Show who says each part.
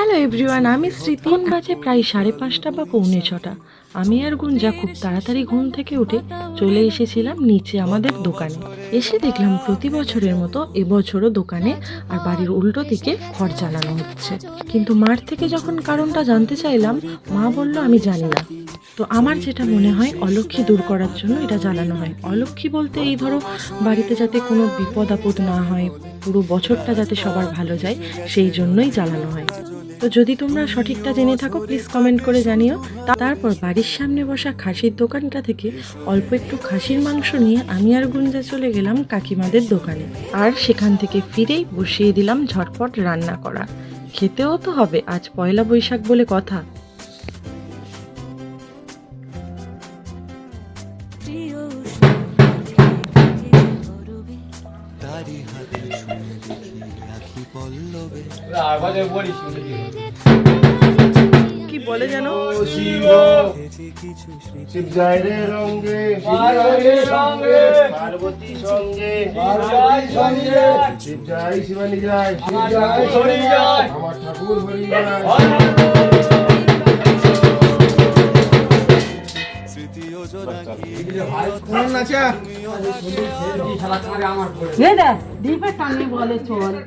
Speaker 1: Hello everyone, আমি স্মৃতি বাজে প্রায় সাড়ে পাঁচটা বা পৌনে ছটা। আমি আর গুঞ্জা খুব তাড়াতাড়ি ঘুম থেকে উঠে চলে এসেছিলাম নিচে আমাদের দোকানে। এসে দেখলাম প্রতি বছরের মতো এবছরও দোকানে আর বাড়ির উল্টো দিকে ঘর জ্বালানো হচ্ছে। কিন্তু মাঠ থেকে যখন কারণটা জানতে চাইলাম, মা বলল, আমি জানি না। তো আমার যেটা মনে হয়, অলক্ষী দূর করার জন্য এটা জ্বালানো হয়। অলক্ষী বলতে এই ধরো, বাড়িতে যাতে কোনো বিপদ আপদ না হয়, পুরো বছরটা যাতে সবার ভালো যায়, সেই জন্যই জ্বালানো হয়। তো যদি তোমরা সঠিকটা জেনে থাকো প্লিজ কমেন্ট করে জানিও। তারপর বাড়ির সামনে বসা খাসির দোকানটা থেকে অল্প একটু খাসির মাংস নিয়ে আমি আর গুঞ্জা চলে গেলাম কাকিমাদের দোকানে। আর সেখান থেকে ফিরেই বসিয়ে দিলাম ঝটপট রান্না করা। খেতেও তো হবে, আজ পয়লা বৈশাখ বলে কথা।
Speaker 2: তারি
Speaker 3: শিব যায় শিবানী যায়।
Speaker 4: আমার ঠাকুর হরি
Speaker 3: আমার
Speaker 1: বলে চল।